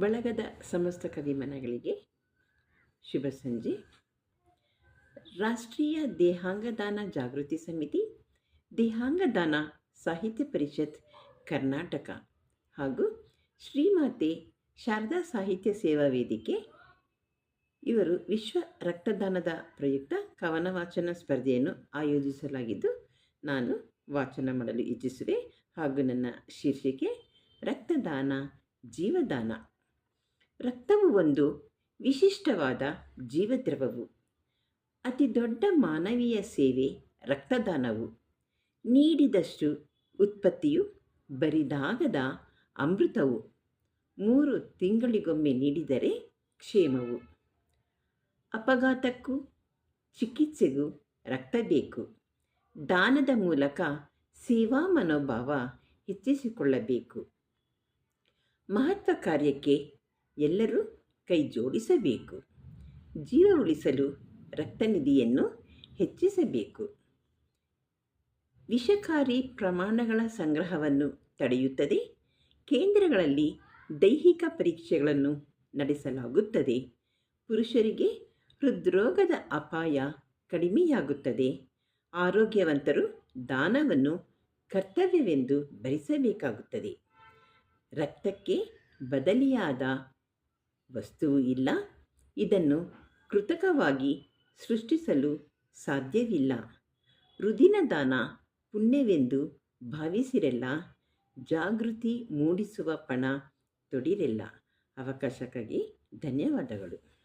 ಬಳಗದ ಸಮಸ್ತ ಕವಿಮನಗಳಿಗೆ ಶುಭ ಸಂಜೆ. ರಾಷ್ಟ್ರೀಯ ದೇಹಾಂಗದಾನ ಜಾಗೃತಿ ಸಮಿತಿ ದೇಹಾಂಗದಾನ ಸಾಹಿತ್ಯ ಪರಿಷತ್, ಕರ್ನಾಟಕ ಹಾಗೂ ಶ್ರೀಮಾತೆ ಶಾರದಾ ಸಾಹಿತ್ಯ ಸೇವಾ ವೇದಿಕೆ. ಇವರು ವಿಶ್ವ ರಕ್ತದಾನದ ಪ್ರಯುಕ್ತ ಕವನ ವಾಚನ ಸ್ಪರ್ಧೆಯನ್ನು ಆಯೋಜಿಸಲಾಗಿದ್ದು, ನಾನು ವಾಚನ ಮಾಡಲು ಇಚ್ಛಿಸುವೆ. ಹಾಗೂ ನನ್ನ ಶೀರ್ಷಿಕೆ, ರಕ್ತದಾನ, ಜೀವದಾನ. ರಕ್ತವು ಒಂದು ವಿಶಿಷ್ಟವಾದ ಜೀವದ್ರವವು. ಅತಿ ದೊಡ್ಡ ಮಾನವೀಯ ಸೇವೆ ರಕ್ತದಾನವು. ನೀಡಿದಷ್ಟು ಉತ್ಪತ್ತಿಯು ಬರಿದಾಗದ ಅಮೃತವು. ಮೂರು ತಿಂಗಳಿಗೊಮ್ಮೆ ನೀಡಿದರೆ ಕ್ಷೇಮವು. ಅಪಘಾತಕ್ಕೂ ಚಿಕಿತ್ಸೆಗೂ ರಕ್ತ ಬೇಕು. ದಾನದ ಮೂಲಕ ಸೇವಾ ಮನೋಭಾವ ಹೆಚ್ಚಿಸಿಕೊಳ್ಳಬೇಕು. ಮಹತ್ವ ಕಾರ್ಯಕ್ಕೆ ಎಲ್ಲರೂ ಕೈ ಜೋಡಿಸಬೇಕು ಜೀವ ಉಳಿಸಲು ರಕ್ತನಿಧಿಯನ್ನು ಹೆಚ್ಚಿಸಬೇಕು. ವಿಷಕಾರಿ ಪ್ರಮಾಣಗಳ ಸಂಗ್ರಹವನ್ನು ತಡೆಯುತ್ತದೆ. ಕೇಂದ್ರಗಳಲ್ಲಿ ದೈಹಿಕ ಪರೀಕ್ಷೆಗಳನ್ನು ನಡೆಸಲಾಗುತ್ತದೆ. ಪುರುಷರಿಗೆ ಹೃದ್ರೋಗದ ಅಪಾಯ ಕಡಿಮೆಯಾಗುತ್ತದೆ. ಆರೋಗ್ಯವಂತರು ದಾನವನ್ನು ಕರ್ತವ್ಯವೆಂದು ಭರಿಸಬೇಕಾಗುತ್ತದೆ. ರಕ್ತಕ್ಕೆ ಬದಲಿಯಾದ ವಸ್ತುವು ಇಲ್ಲ. ಇದನ್ನು ಕೃತಕವಾಗಿ ಸೃಷ್ಟಿಸಲು ಸಾಧ್ಯವಿಲ್ಲ. ರುದಿನ ದಾನ ಪುಣ್ಯವೆಂದು ಭಾವಿಸಿರಲ್ಲ, ಜಾಗೃತಿ ಮೂಡಿಸುವ ಪಣ ತೊಡಿರೆಲ್ಲ. ಅವಕಾಶಕ್ಕಾಗಿ ಧನ್ಯವಾದಗಳು.